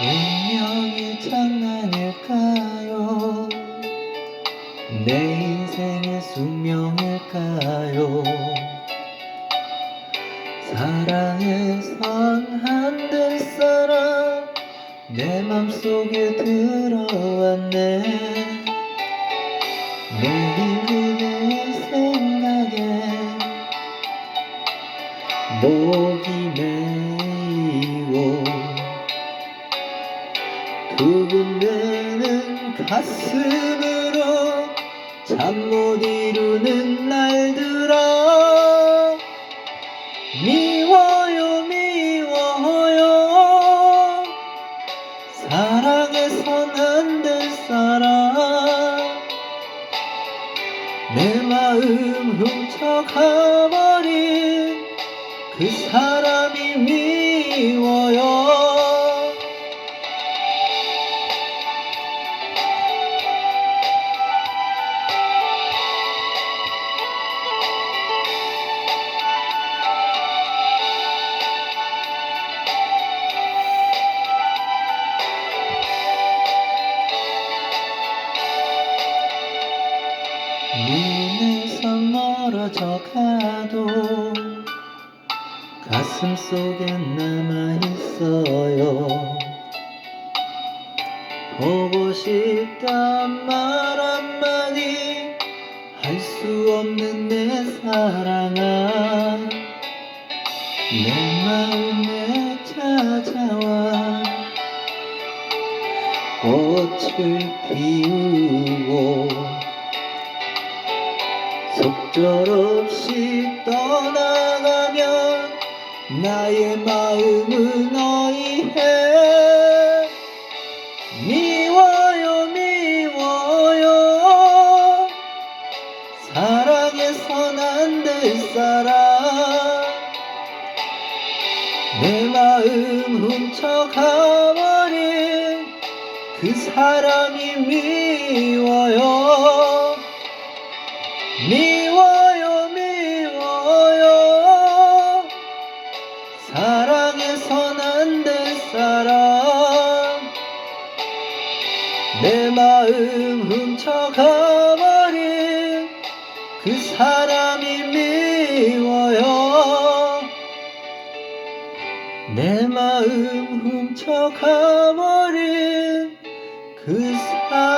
운명의 장난일까요? 내 인생의 숙명일까요? 사랑해선 안 될 사람 내 맘속에 들어왔네 매일 그대 생각에 목이 메이고 두근대는 가슴으로 잠 못 이루는 날들아. 미워요 미워요. 사랑해선 안 될 사람. 내 마음 훔쳐가버린 그 사람이 미워 눈에서 멀어져 가도 가슴 속에 남아 있어요. 보고 싶단 말 한마디 할 수 없는 내 사랑아 내 마음에 찾아와 꽃을 피우고 속절 없이 떠나가면 나의 마음은 어이해. 미워요 미워요. 사랑해선 안 될 사람. 내 마음 훔쳐가버린 그 사람이 미워요 미워요 미워요. 사랑해선 안 될 사람. 내 마음 훔쳐가버린 그 사람이 미워요. 내 마음 훔쳐가버린 그 사람